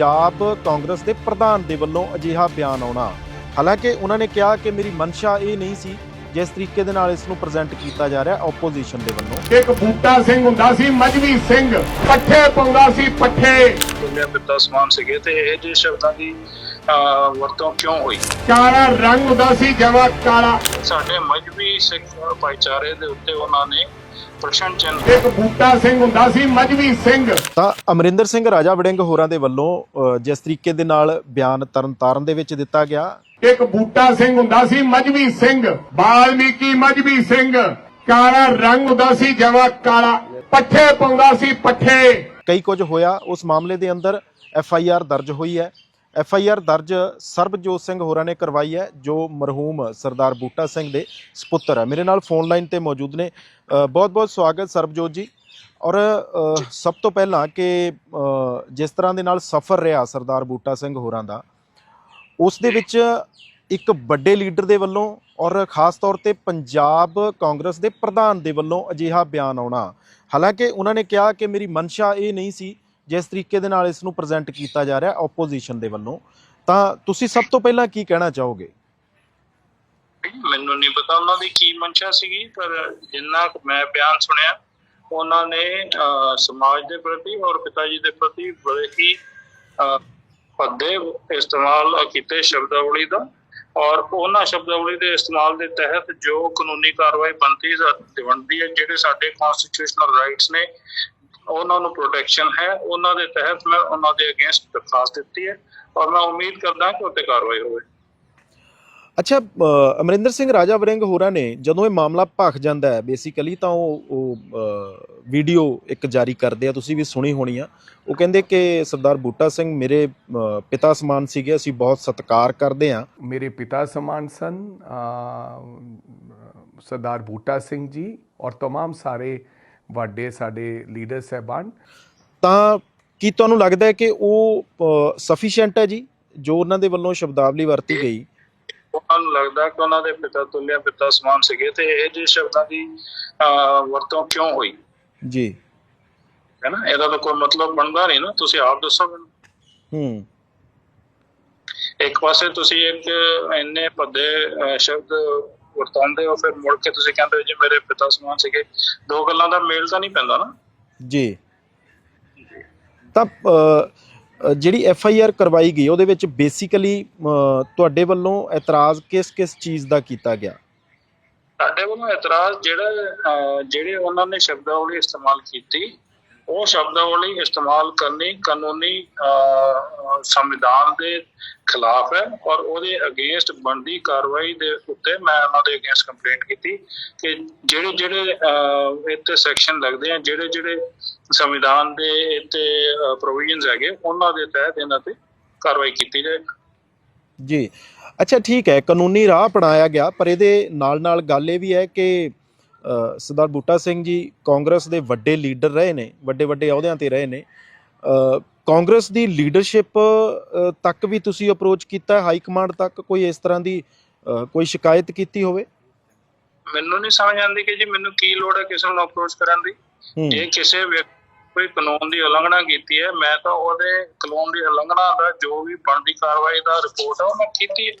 ਪੰਜਾਬ ਕਾਂਗਰਸ ਦੇ ਪ੍ਰਧਾਨ ਦੇ ਵੱਲੋਂ ਅਜਿਹਾ ਬਿਆਨ ਆਉਣਾ। ਹਾਲਾਂਕਿ ਉਹਨਾਂ ਨੇ ਕਿਹਾ ਕਿ ਮੇਰੀ ਮਨਸ਼ਾ ਇਹ ਨਹੀਂ ਸੀ, ਜਿਸ ਤਰੀਕੇ ਦੇ ਨਾਲ ਇਸ ਨੂੰ ਪ੍ਰੈਜ਼ੈਂਟ ਕੀਤਾ ਜਾ ਰਿਹਾ ਆਪੋਜੀਸ਼ਨ ਦੇ ਵੱਲੋਂ। ਇੱਕ ਬੂਟਾ ਸਿੰਘ ਹੁੰਦਾ ਸੀ, ਮਜਵੀ ਸਿੰਘ। ਪੱਠੇ ਪਾਉਂਦਾ ਸੀ, ਪੱਠੇ। ਦੁਨੀਆ ਪਿਤਾ ਸਮਾਨ ਸੀਗੇ ਤੇ ਇਹ ਜਿਹੇ ਸ਼ਬਦਾਂ ਦੀ ਵਰਤੋਂ ਕਿਉਂ ਹੋਈ? ਕਾਲਾ ਰੰਗ ਹੁੰਦਾ ਸੀ ਜਮਾ ਕਾਲਾ। ਸਾਡੇ ਮਜਬੀ ਸਿੱਖ ਭਾਈਚਾਰੇ ਦੇ ਉੱਤੇ ਉਹਨਾਂ ਨੇ ਪ੍ਰਸ਼ਨ ਚਿੰਨ੍ਹ ਇੱਕ ਬੂਟਾ ਸਿੰਘ ਹੁੰਦਾ ਸੀ ਮਜਵੀ ਸਿੰਘ। ਤਾਂ ਅਮਰਿੰਦਰ ਸਿੰਘ ਰਾਜਾ ਵੜਿੰਗ ਹੋਰਾਂ ਦੇ ਵੱਲੋਂ ਜਿਸ ਤਰੀਕੇ ਦੇ ਨਾਲ ਬਿਆਨ ਤਰਨਤਾਰਨ ਦੇ ਵਿੱਚ ਦਿੱਤਾ ਗਿਆ। ਇੱਕ ਬੂਟਾ ਸਿੰਘ ਹੁੰਦਾ ਸੀ ਮਜਵੀ ਸਿੰਘ। ਬਾਲਮੀਕੀ ਮਜਵੀ ਸਿੰਘ। ਕਾਲਾ ਰੰਗ ਹੁੰਦਾ ਸੀ ਜਮਾ ਕਾਲਾ। ਪੱਠੇ ਪਾਉਂਦਾ ਸੀ ਪੱਠੇ। ਕਈ ਕੁਝ ਹੋਇਆ ਉਸ ਮਾਮਲੇ ਦੇ ਅੰਦਰ ਐਫ ਆਈ ਆਰ ਦਰਜ ਹੋਈ ਹੈ। ਐਫ ਆਈ ਆਰ ਦਰਜ ਸਰਬਜੋਤ ਸਿੰਘ ਹੋਰਾਂ ਨੇ ਕਰਵਾਈ ਹੈ ਜੋ ਮਰਹੂਮ ਸਰਦਾਰ ਬੂਟਾ ਸਿੰਘ ਦੇ ਸੁਪੁੱਤਰ ਹੈ। ਮੇਰੇ ਨਾਲ ਫੋਨ ਲਾਈਨ ਤੇ ਮੌਜੂਦ ਨੇ। ਬਹੁਤ ਬਹੁਤ ਸਵਾਗਤ ਸਰਬਜੋਤ ਜੀ। ਔਰ ਸਭ ਤੋਂ ਪਹਿਲਾਂ ਕਿ ਜਿਸ ਤਰ੍ਹਾਂ ਦੇ ਨਾਲ ਸਫ਼ਰ ਰਿਹਾ ਸਰਦਾਰ ਬੂਟਾ ਸਿੰਘ ਹੋਰਾਂ ਦਾ ਉਸ ਦੇ ਵਿੱਚ ਇੱਕ ਵੱਡੇ ਲੀਡਰ ਦੇ ਵੱਲੋਂ ਔਰ ਖਾਸ ਤੌਰ ਤੇ ਪੰਜਾਬ ਕਾਂਗਰਸ ਦੇ ਪ੍ਰਧਾਨ ਦੇ ਵੱਲੋਂ ਅਜਿਹਾ ਬਿਆਨ ਆਉਣਾ। ਹਾਲਾਂਕਿ ਉਹਨਾਂ ਨੇ ਕਿਹਾ ਕਿ ਮੇਰੀ ਮਨਸ਼ਾ ਇਹ ਨਹੀਂ ਸੀ ਜਿਸ ਤਰੀਕੇ ਦੇ ਨਾਲ ਇਸ ਨੂੰ ਪ੍ਰੈਜ਼ੈਂਟ ਕੀਤਾ ਜਾ ਰਿਹਾ ਆਪੋਜੀਸ਼ਨ ਦੇ ਵੱਲੋਂ। ਤਾਂ ਤੁਸੀਂ ਸਭ ਤੋਂ ਪਹਿਲਾਂ ਕੀ ਕਹਿਣਾ ਚਾਹੋਗੇ? ਮੈਨੂੰ ਨਹੀਂ ਪਤਾ ਉਹਨਾਂ ਦੀ ਕੀ ਮਨਸ਼ਾ ਸੀਗੀ, ਪਰ ਜਿੰਨਾ ਮੈਂ ਬਿਆਨ ਸੁਣਿਆ, ਉਹਨਾਂ ਨੇ ਸਮਾਜ ਦੇ ਪ੍ਰਤੀ ਔਰ ਪਿਤਾ ਜੀ ਦੇ ਪ੍ਰਤੀ ਬੜੇ ਹੀ ਭੱਦੇ ਇਸਤੇਮਾਲ ਕੀਤੇ ਸ਼ਬਦਾਵਲੀ ਦਾ। ਔਰ ਉਹਨਾਂ ਸ਼ਬਦਾਵਲੀ ਦੇ ਇਸਤੇਮਾਲ ਦੇ ਤਹਿਤ ਜੋ ਕਾਨੂੰਨੀ ਕਾਰਵਾਈ ਬਣਦੀ ਬਣਦੀ ਹੈ, ਜਿਹੜੇ ਸਾਡੇ ਕਨਸਟੀਟਿਊਸ਼ਨਲ ਰਾਈਟਸ ਨੇ, ਉਹਨਾਂ ਨੂੰ ਪ੍ਰੋਟੈਕਸ਼ਨ ਹੈ। ਉਹਨਾਂ ਦੇ ਤਹਿਤ ਮੈਂ ਉਹਨਾਂ ਦੇ ਅਗੇਂਸਟ ਦਰਖਾਸਤ ਦਿੱਤੀ ਹੈ ਔਰ ਮੈਂ ਉਮੀਦ ਕਰਦਾ ਕਿ ਉਹ 'ਤੇ ਕਾਰਵਾਈ ਹੋਵੇ। ਅੱਛਾ ਅ, ਅਮਰਿੰਦਰ ਸਿੰਘ ਰਾਜਾ ਵਰਿੰਗ ਹੋਰਾਂ ਨੇ ਜਦੋਂ ਇਹ ਮਾਮਲਾ ਭਖ ਜਾਂਦਾ ਹੈ ਬੇਸਿਕਲੀ ਤਾਂ ਉਹ ਉਹ ਵੀਡੀਓ ਇੱਕ ਜਾਰੀ ਕਰਦੇ ਆ ਤੁਸੀਂ ਵੀ ਸੁਣੀ ਹੋਣੀ ਆ ਉਹ ਕਹਿੰਦੇ ਕਿ ਸਰਦਾਰ ਬੂਟਾ ਸਿੰਘ ਮੇਰੇ ਅ, ਪਿਤਾ ਸਮਾਨ ਸੀਗੇ ਅਸੀਂ ਬਹੁਤ ਸਤਿਕਾਰ ਕਰਦੇ ਆ मेरे पिता समान सन अ, सरदार बूटा ਸਿੰਘ ਜੀ ਔਰ तमाम ਸਾਰੇ ਵੱਡੇ ਸਾਡੇ ਲੀਡਰ ਸਹਿਬਾਨ ਤਾਂ ਕੀ ਤੁਹਾਨੂੰ ਲੱਗਦਾ ਹੈ ਕਿ ਉਹ ਸਫੀਸ਼ੀਐਂਟ ਹੈ ਜੀ ਜੋ ਉਹਨਾਂ ਦੇ ਵੱਲੋਂ ਸ਼ਬਦਾਵਲੀ ਵਰਤੀ ਗਈ ਉਹਨਾਂ ਨੂੰ ਲੱਗਦਾ ਕਿ ਉਹਨਾਂ ਦੇ ਪਿਤਾ ਤੁਲਿਆ ਪਿਤਾ ਸਮਾਨ ਸੀਗੇ ਤੇ ਇਹ ਜਿਹੇ ਸ਼ਬਦਾਂ ਦੀ ਵਰਤੋਂ ਕਿਉਂ ਹੋਈ? ਜੀ। ਹੈ ਨਾ? ਇਹਦਾ ਤਾਂ ਕੋਈ ਮਤਲਬ ਬਣਦਾ ਨਹੀਂ ਨਾ। ਤੁਸੀਂ ਆਪ ਦੱਸੋ ਮੈਨੂੰ। ਹੂੰ। ਇੱਕ ਪਾਸੇ ਤੁਸੀਂ ਇੱਕ ਇੰਨੇ ਅਹ, ਸ਼ਬਦ ਵਰਤਾਉਂਦੇ ਹੋ ਫਿਰ ਮੁੜ ਕੇ ਤੁਸੀਂ ਕਹਿੰਦੇ ਹੋ ਜੀ ਮੇਰੇ ਪਿਤਾ ਸਮਾਨ ਸੀਗੇ। ਦੋ ਗੱਲਾਂ ਦਾ ਮੇਲ ਤਾਂ ਨਹੀਂ ਪੈਂਦਾ ਨਾ। ਜੀ। ਤਾਂ ਜਿਹੜੀ ਐਫ ਆਈ ਆਰ ਕਰਵਾਈ ਗਈ, ਉਹਦੇ ਵਿੱਚ ਬੇਸਿਕਲੀ ਤੁਹਾਡੇ ਵੱਲੋਂ ਇਤਰਾਜ਼ ਕਿਸ ਕਿਸ ਚੀਜ਼ ਦਾ ਕੀਤਾ ਗਿਆ? ਸਾਡੇ ਵੱਲੋਂ ਇਤਰਾਜ਼ ਜਿਹੜਾ ਜਿਹੜੇ ਉਹਨਾਂ ਨੇ ਸ਼ਬਦਾਵਲੀ ਇਸਤੇਮਾਲ ਕੀਤੀ, ਉਹ ਸ਼ਬਦਾਵਲੀ ਇਸਤੇਮਾਲ ਕਰਨੀ ਕਾਨੂੰਨੀ ਸੰਵਿਧਾਨ ਦੇ ਖਿਲਾਫ ਹੈ ਔਰ ਉਹਦੇ ਅਗੇਂਸਟ ਬਣਦੀ ਕਾਰਵਾਈ ਦੇ ਉੱਤੇ ਮੈਂ ਉਹਨਾਂ ਦੇ ਅਗੇਂਸਟ ਕੰਪਲੇਂਟ ਕੀਤੀ ਕਿ ਜਿਹੜੇ ਜਿਹੜੇ ਇੱਥੇ ਸੈਕਸ਼ਨ ਲੱਗਦੇ ਆ ਜਿਹੜੇ ਜਿਹੜੇ ਸੰਵਿਧਾਨ ਦੇ ਇੱਥੇ ਪ੍ਰੋਵੀਜ਼ਨਸ ਹੈਗੇ ਉਹਨਾਂ ਦੇ ਤਹਿਤ ਇਹਨਾਂ ਤੇ ਕਾਰਵਾਈ ਕੀਤੀ ਜਾਏ ਜੀ। ਅੱਛਾ ਠੀਕ ਹੈ ਕਾਨੂੰਨੀ ਰਾਹ ਅਪਣਾਇਆ ਗਿਆ ਪਰ ਇਹਦੇ ਨਾਲ ਨਾਲ ਗੱਲ ਇਹ ਵੀ ਹੈ ਕਿ ਸਰਦਾਰ ਬੂਟਾ ਸਿੰਘ ਜੀ ਕਾਂਗਰਸ ਦੇ ਵੱਡੇ ਲੀਡਰ ਰਹੇ ਨੇ ਵੱਡੇ ਵੱਡੇ ਅਹੁਦਿਆਂ ਤੇ ਰਹੇ ਨੇ। ਕਾਂਗਰਸ ਦੀ ਲੀਡਰਸ਼ਿਪ ਤੱਕ ਵੀ ਤੁਸੀਂ ਅਪਰੋਚ ਕੀਤਾ ਹੈ ਹਾਈ ਕਮਾਂਡ ਤੱਕ ਕੋਈ ਇਸ ਤਰ੍ਹਾਂ ਦੀ ਕੋਈ ਸ਼ਿਕਾਇਤ ਕੀਤੀ ਹੋਵੇ? ਮੈਨੂੰ ਨਹੀਂ ਸਮਝ ਆਉਂਦੀ ਕਿ ਜੀ ਮੈਨੂੰ ਕੀ ਲੋੜ ਹੈ ਕਿਸੇ ਨੂੰ ਅਪਰੋਚ ਕਰਨ ਦੀ। ਹੂੰ। ਜੇ ਕਿਸੇ ਵਿਅਕਤੀ ਕੋਈ ਕਾਨੂੰਨ ਦੀ ਉਲੰਘਣਾ ਕੀਤੀ ਹੈ ਮੈਂ ਤਾਂ ਉਹਦੇ ਕਾਨੂੰਨ ਦੀ ਉਲੰਘਣਾ ਦਾ ਜੋ ਵੀ ਬਣਦੀ ਕਾਰਵਾਈ ਦਾ ਰਿਪੋਰਟ ਹੈ ਉਹ ਮੈਂ ਕੀਤੀ ਹੈ।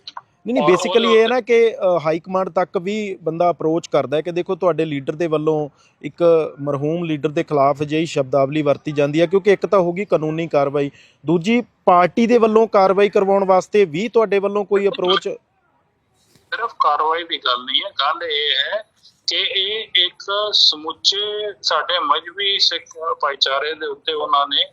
ਨਹੀਂ ਨਹੀਂ ਬੇਸਿਕਲੀ ਇਹ ਹੈ ਨਾ ਕਿ ਹਾਈ ਕਮਾਂਡ ਤੱਕ ਵੀ ਬੰਦਾ ਅਪਰੋਚ ਕਰਦਾ ਹੈ ਕਿ ਦੇਖੋ ਤੁਹਾਡੇ ਲੀਡਰ ਦੇ ਵੱਲੋਂ ਇੱਕ ਮਰਹੂਮ ਲੀਡਰ ਦੇ ਖਿਲਾਫ ਅਜਿਹੀ ਸ਼ਬਦਾਵਲੀ ਵਰਤੀ ਜਾਂਦੀ ਹੈ ਕਿਉਂਕਿ ਇੱਕ ਤਾਂ ਹੋਗੀ ਕਾਨੂੰਨੀ ਕਾਰਵਾਈ। ਦੂਜੀ ਪਾਰਟੀ ਦੇ ਵੱਲੋਂ ਕਾਰਵਾਈ ਕਰਵਾਉਣ ਵਾਸਤੇ ਵੀ ਤੁਹਾਡੇ ਵੱਲੋਂ ਕੋਈ ਅਪਰੋਚ ਸਿਰਫ ਕਾਰਵਾਈ ਦੀ ਗੱਲ ਨਹੀਂ ਹੈ ਗੱਲ ਇਹ ਹੈ ਕਿ ਇਹ ਇੱਕ ਸਮੁੱਚੇ ਸਾਡੇ ਮਜਬੀ ਸਿੱਖ ਭਾਈਚਾਰੇ ਦੇ ਉੱਤੇ ਉਹਨਾਂ ਨੇ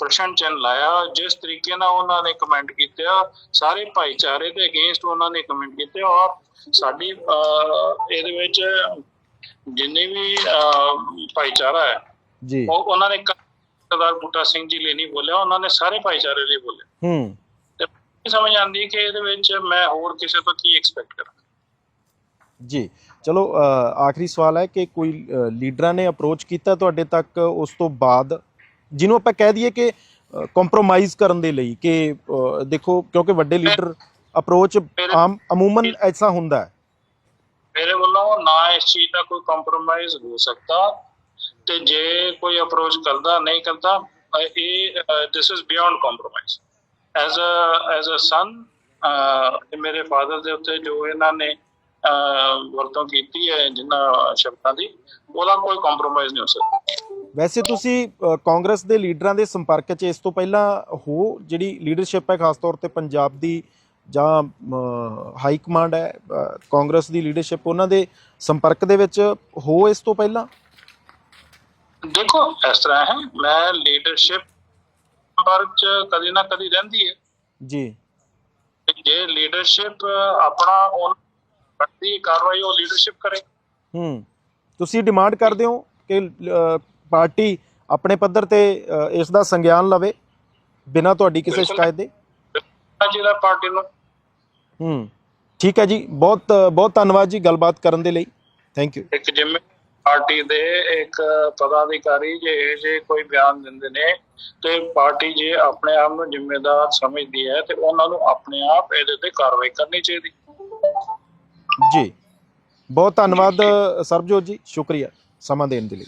ਪ੍ਰਸ਼ਨ ਚਿੰਨ੍ਹ ਲਾਇਆ ਜਿਸ ਤਰੀਕੇ ਨਾਲ ਉਹਨਾਂ ਨੇ ਕਮੈਂਟ ਕੀਤਾ ਸਾਰੇ ਭਾਈਚਾਰੇ ਦੇ ਅਗੇਂਸਟ ਉਹਨਾਂ ਨੇ ਕਮੈਂਟ ਕੀਤੇ ਔਰ ਸਾਡੀ ਇਹਦੇ ਵਿੱਚ ਜਿੰਨੇ ਵੀ ਭਾਈਚਾਰਾ ਹੈ ਜੀ। ਉਹ ਉਹਨਾਂ ਨੇ ਸਰਦਾਰ ਬੂਟਾ ਸਿੰਘ ਜੀ ਲਈ ਨਹੀਂ ਬੋਲਿਆ ਉਹਨਾਂ ਨੇ ਸਾਰੇ ਭਾਈਚਾਰੇ ਲਈ ਬੋਲਿਆ। ਹੂੰ। ਸਮਝ ਆਉਂਦੀ ਕਿ ਇਹਦੇ ਵਿੱਚ ਮੈਂ ਹੋਰ ਕਿਸੇ ਤੋਂ ਕੀ ਐਕਸਪੈਕਟ ਕਰਾਂ। ਜੀ ਚਲੋ ਆਖਰੀ ਸਵਾਲ ਹੈ ਕਿ ਕੋਈ ਲੀਡਰਾਂ ਨੇ ਅਪਰੋਚ ਕੀਤਾ ਤੁਹਾਡੇ ਤੱਕ ਉਸ ਤੋਂ ਬਾਅਦ? ਜਿਹਨੂੰ ਆਪਾਂ ਕਹਿ ਦਈਏ ਕਿ ਕੰਪਰੋਮਾਈਜ਼ ਕਰਨ ਦੇ ਲਈ ਕਿ ਦੇਖੋ ਕਿਉਂਕਿ ਵੱਡੇ ਲੀਡਰ ਅਪਰੋਚ ਆਮ ਅਮੂਮਨ ਐਸਾ ਹੁੰਦਾ ਹੈ। ਮੇਰੇ ਵੱਲੋਂ ਨਾ ਇਸ ਚੀਜ਼ ਦਾ ਕੋਈ ਕੰਪਰੋਮਾਈਜ਼ ਹੋ ਸਕਦਾ ਤੇ ਜੇ ਕੋਈ ਅਪਰੋਚ ਕਰਦਾ ਨਹੀਂ ਕਰਦਾ ਇਹ this is beyond compromise as a as a son ਮੇਰੇ ਫਾਦਰ ਦੇ ਉੱਤੇ ਜੋ ਇਹਨਾਂ ਨੇ ਅਹ, ਵਰਤੋਂ ਕੀਤੀ ਹੈ ਜਿਨ੍ਹਾਂ ਸ਼ਬਦਾਂ ਦੀ ਉਹਦਾ ਕੋਈ ਕੰਪਰੋਮਾਈਜ਼ ਨਹੀਂ ਹੋ ਸਕਦਾ। ਵੈਸੇ ਤੁਸੀਂ ਕਾਂਗਰਸ ਦੇ ਲੀਡਰਾਂ ਦੇ ਸੰਪਰਕ 'ਚ ਇਸ ਤੋਂ ਪਹਿਲਾਂ ਹੋ ਜਿਹੜੀ ਲੀਡਰਸ਼ਿਪ ਹੈ ਖਾਸ ਤੌਰ ਤੇ ਪੰਜਾਬ ਦੀ ਜਾਂ ਹਾਈ ਕਮਾਂਡ ਹੈ ਕਾਂਗਰਸ ਦੀ ਲੀਡਰਸ਼ਿਪ ਉਹਨਾਂ ਦੇ ਸੰਪਰਕ ਦੇ ਵਿੱਚ ਹੋ ਇਸ ਤੋਂ ਪਹਿਲਾਂ? ਦੇਖੋ ਇਸ ਤਰ੍ਹਾਂ ਹੈ ਮੈਂ ਲੀਡਰਸ਼ਿਪ ਵਰਕ ਚ ਕਦੀ ਨਾ ਕਦੀ ਰਹਿੰਦੀ ਹੈ। ਜੀ। ਜੇ ਲੀਡਰਸ਼ਿਪ ਆਪਣਾ ਉਹ ਦੀ ਕਾਰਵਾਈ ਉਹ ਲੀਡਰਸ਼ਿਪ ਕਰੇ। ਹੂੰ। ਤੁਸੀਂ ਡਿਮਾਂਡ ਕਰਦੇ ਹੋ ਕਿ ਪਾਰਟੀ ਆਪਣੇ ਪੱਧਰ ਤੇ ਇਸ ਦਾ ਸੰਗਿਆਨ ਲਵੇ ਬਿਨਾਂ ਤੁਹਾਡੀ ਕਿਸੇ। ਸ਼ਿਕਾਇਤ ਦੇ? ਜਿਹੜਾ ਪਾਰਟੀ ਨੂੰ ਹੂੰ। ਠੀਕ ਹੈ ਜੀ। ਬਹੁਤ ਬਹੁਤ ਧੰਨਵਾਦ ਜੀ ਗੱਲਬਾਤ ਕਰਨ ਦੇ ਲਈ। ਥੈਂਕ ਯੂ ਇੱਕ ਜਿੰਮੇ ਪਾਰਟੀ ਦੇ ਇੱਕ ਪਦਾਧਿਕਾਰੀ ਜੇ ਜੇ ਕੋਈ ਬਿਆਨ ਦਿੰਦੇ ਨੇ, ਤੇ ਪਾਰਟੀ ਜੇ ਆਪਣੇ ਆਪ ਨੂੰ ਜ਼ਿੰਮੇਦਾਰ ਸਮਝਦੀ ਹੈ, ਤੇ ਉਹਨਾਂ ਨੂੰ ਆਪਣੇ ਆਪ ਇਹਦੇ ਤੇ ਕਾਰਵਾਈ ਕਰਨੀ ਚਾਹੀਦੀ। ਜੀ। ਬਹੁਤ ਧੰਨਵਾਦ, ਸਰਬਜੋਤ ਜੀ। ਸ਼ੁਕਰੀਆ ਸਮਾਂ ਦੇਣ ਦੇ ਲਈ।